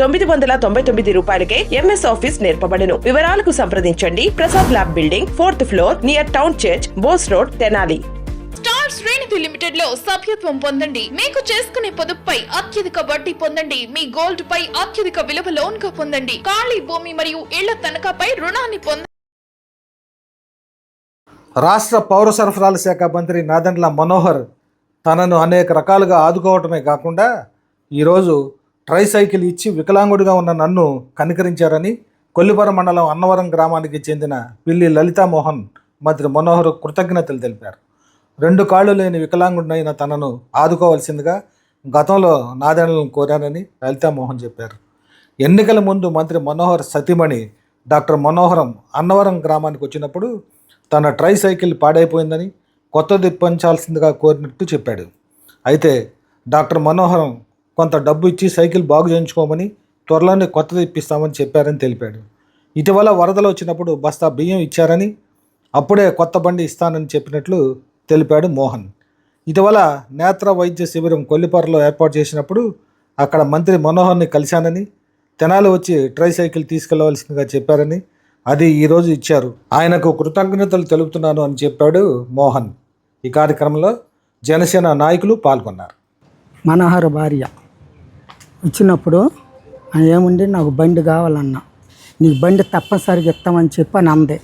తొమ్మిది వందల తొంభై తొమ్మిది రూపాయలకే ఎంఎస్ ఆఫీస్ నేర్పబడును. వివరాలకు సంప్రదించండి. Prasad lab building fourth floor near town church Bose road Tenali. Star Sreenidhi లిమిటెడ్లో సభ్యత్వం పొందండి. మీకు చేసుకునే పొదుపుపై అత్యధిక వడ్డీ పొందండి. మీ గోల్డ్ పై అత్యధిక విలువ లోన్గా పొందండి. ఖాళీ భూమి మరియు ఇళ్ళ తనఖాపై రుణాన్ని పొందండి రాష్ట్ర పౌర సరఫరాల శాఖ మంత్రి నాదెండ్ల మనోహర్ తనను అనేక రకాలుగా ఆదుకోవటమే కాకుండా ఈరోజు ట్రై సైకిల్ ఇచ్చి వికలాంగుడిగా ఉన్న నన్ను కనికరించారని కొల్లిపురం మండలం అన్నవరం గ్రామానికి చెందిన పిల్లి లలితామోహన్ మంత్రి మనోహర్ కృతజ్ఞతలు తెలిపారు. రెండు కాళ్ళు లేని వికలాంగుడినైన తనను ఆదుకోవాల్సిందిగా గతంలో నాదెండ్లను కోరానని లలితామోహన్ చెప్పారు. ఎన్నికల ముందు మంత్రి మనోహర్ సతీమణి డాక్టర్ మనోహరం అన్నవరం గ్రామానికి వచ్చినప్పుడు తన ట్రై సైకిల్ పాడైపోయిందని కొత్తది పంచాల్సిందిగా కోరినట్టు చెప్పాడు. అయితే డాక్టర్ మనోహరం కొంత డబ్బు ఇచ్చి సైకిల్ బాగు చేయించుకోమని త్వరలోనే కొత్తది ఇప్పిస్తామని చెప్పారని తెలిపాడు. ఇటీవల వరదలు వచ్చినప్పుడు బస్తా బియ్యం ఇచ్చారని అప్పుడే కొత్త బండి ఇస్తానని చెప్పినట్లు తెలిపాడు మోహన్. ఇటీవల నేత్ర వైద్య శిబిరం కొల్లిపారలో ఏర్పాటు చేసినప్పుడు అక్కడ మంత్రి మనోహర్ని కలిశానని తెనాలి వచ్చి ట్రై సైకిల్ తీసుకెళ్ళవలసిందిగా చెప్పారని అది ఈరోజు ఇచ్చారు. ఆయనకు కృతజ్ఞతలు తెలుపుతున్నాను అని చెప్పాడు మోహన్. ఈ కార్యక్రమంలో జనసేన నాయకులు పాల్గొన్నారు. మనోహర్ భార్య. ఇచ్చినప్పుడు ఏముంది? నాకు బండి కావాలన్నా. నీకు బండి తప్పనిసరిగా ఇస్తామని చెప్పి అని అందే.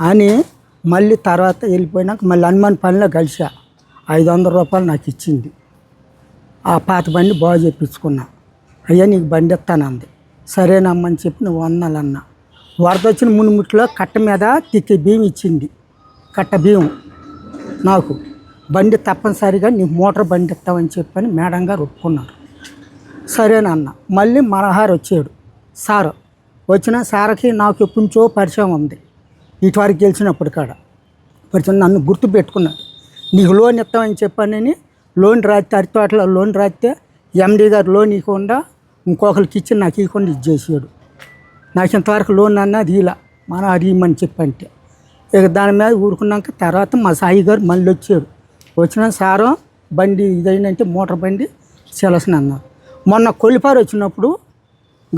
అని మళ్ళీ తర్వాత వెళ్ళిపోయినాక మళ్ళీ హనుమాన్ పనిలో కలిసా ఐదు వందల రూపాయలు నాకు ఇచ్చింది. ఆ పాత బండి బాగు చేయించుకున్నా అయ్యా నీకు బండి ఇస్తానంది సరేనమ్మని చెప్పి నువ్వు వందాలన్నా. వరద వచ్చిన మునిముట్లో కట్ట మీద తిక్కి బియ్యం ఇచ్చింది. కట్ట బియ్యం నాకు బండి తప్పనిసరిగా నీ మోటార్ బండి ఇస్తామని చెప్పని మేడం గారు ఒప్పుకున్నారు. సరేనన్న మళ్ళీ మనహార్ వచ్చాడు. సారు వచ్చిన సార్కి నాకు ఎప్పుంచో పరిచయం ఉంది. ఇటువారికి గెలిచినప్పుడు కాడ. పరిచయం నన్ను గుర్తు పెట్టుకున్నాడు. నీకు లోన్ ఇస్తామని చెప్పానని లోన్ రాస్తే అరితోటలో లోన్ రాస్తే ఎండీ గారు లోన్ ఇవ్వకుండా ఇంకొకరికి ఇచ్చి నాకు ఇవ్వకుండా ఇచ్చేసాడు నాకు ఇంతవరకు లోన్ అన్నది ఇలా. మన అడిగమని చెప్పంటే. ఇక దాని మీద ఊరుకున్నాక తర్వాత మా సాయి గారు మళ్ళీ వచ్చాడు వచ్చిన సారం బండి ఇదైందంటే మోటార్ బండి సెలసిన అన్నారు. మొన్న కొల్లిపారు వచ్చినప్పుడు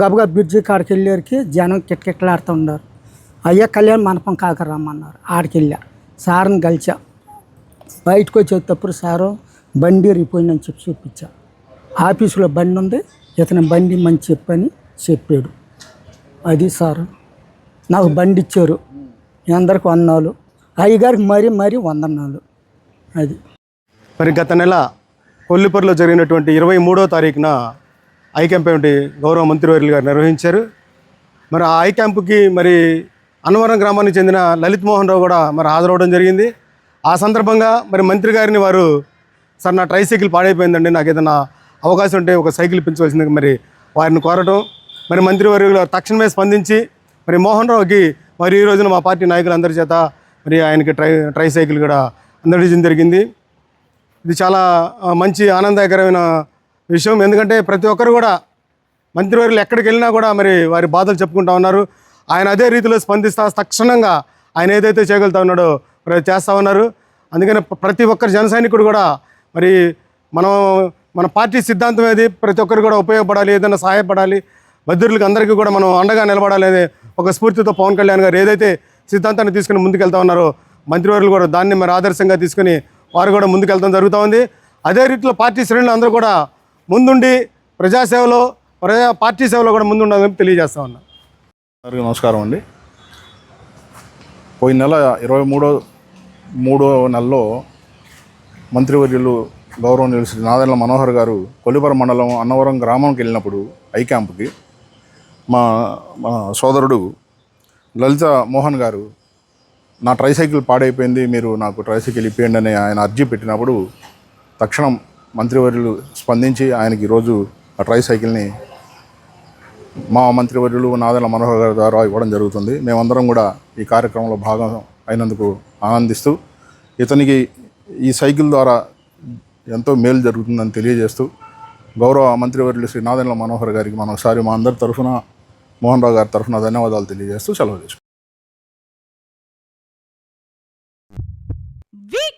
గబగబ బ్రిడ్జి కాడికి వెళ్ళేరికి జనం కిటకిటలాడుతూ ఉన్నారు. అయ్యా కళ్యాణ మండపం కాక రమ్మన్నారు. ఆడికి వెళ్ళా సార్ని కలిచా బయటకు వచ్చేటప్పుడు సారు బండి రిపోయిందని చెప్పి చూపించా. ఆఫీసులో బండి ఉంది. ఇతని బండి మంచి చెప్పని చెప్పాడు. అది సార్. నాకు బండి ఇచ్చారు. అందరికి వందనాలు. అయ్యగారికి మరీ మరీ వందనాలు. అది. మరి గత నెల కొల్లిపూర్లో జరిగినటువంటి ఇరవై మూడో తారీఖున ఐ క్యాంప్ ఏమిటి గౌరవ మంత్రివర్యులు గారు నిర్వహించారు. మరి ఆ ఐ క్యాంపుకి మరి అన్నవరం గ్రామానికి చెందిన లలిత్ మోహన్ రావు కూడా మరి హాజరవడం జరిగింది. ఆ సందర్భంగా మరి మంత్రి గారిని వారు సార్ నా ట్రై సైకిల్ పాడైపోయిందండి. నాకు ఏదైనా అవకాశం ఉంటే ఒక సైకిల్ పెంచవలసింది మరి వారిని కోరటం. మరి మంత్రివర్యులు తక్షణమే స్పందించి మరి మోహన్ రావుకి మరి ఈ రోజున మా పార్టీ నాయకులందరి చేత మరి ఆయనకి ట్రై ట్రై సైకిల్ కూడా అందజేయడం జరిగింది. ఇది చాలా మంచి ఆనందకరమైన విషయం. ఎందుకంటే ప్రతి ఒక్కరు కూడా మంత్రివర్యులు ఎక్కడికి వెళ్ళినా కూడా మరి వారి బాధలు చెప్పుకుంటా ఉన్నారు. ఆయన అదే రీతిలో స్పందిస్తా తక్షణంగా ఆయన ఏదైతే చేయగలుగుతా ఉన్నాడో మరి చేస్తూ ఉన్నారు. అందుకని ప్రతి ఒక్కరు జన కూడా మరి మనం మన పార్టీ సిద్ధాంతం ఏది? ప్రతి ఒక్కరు కూడా ఉపయోగపడాలి ఏదైనా సహాయపడాలి. బద్రులకు అందరికీ కూడా మనం అండగా నిలబడాలి అనే ఒక స్ఫూర్తితో పవన్ కళ్యాణ్ గారు ఏదైతే సిద్ధాంతాన్ని తీసుకుని ముందుకెళ్తా ఉన్నారో మంత్రివర్యులు కూడా దాన్ని మరి ఆదర్శంగా తీసుకుని వారు కూడా ముందుకెళ్తాం జరుగుతూ ఉంది. అదే రీతిలో పార్టీ శ్రేణులు అందరూ కూడా ముందుండి ప్రజాసేవలో ప్రజా పార్టీ సేవలో కూడా ముందుండాలని తెలియజేస్తా ఉన్నా. అందరికీ నమస్కారం అండి. పోయిన నెల ఇరవై మూడో మూడో నెలలో మంత్రివర్యులు గౌరవనీయులు శ్రీ నాదెండ్ల మనోహర్ గారు కొలిపర మండలం అన్నవరం గ్రామంకి వెళ్ళినప్పుడు ఐ క్యాంప్కి మా మా సోదరుడు లలిత మోహన్ గారు నా ట్రైసైకిల్ పాడైపోయింది మీరు నాకు ట్రైసైకిల్ ఇప్పియండి అని ఆయన అర్జీ పెట్టినప్పుడు తక్షణం మంత్రివర్యులు స్పందించి ఆయనకి ఈరోజు ఆ ట్రైసైకిల్ని మా మంత్రివర్యులు నాదెల మనోహర్ గారి ద్వారా ఇవ్వడం జరుగుతుంది. మేమందరం కూడా ఈ కార్యక్రమంలో భాగం అయినందుకు ఆనందిస్తూ ఇతనికి ఈ సైకిల్ ద్వారా ఎంతో మేలు జరుగుతుందని తెలియజేస్తూ గౌరవ మంత్రివర్యులు శ్రీ నాదెండ్ల మనోహర్ గారికి మనం ఒకసారి మా అందరి తరఫున మోహన్ రావు గారి తరఫున ధన్యవాదాలు తెలియజేస్తూ సెలవు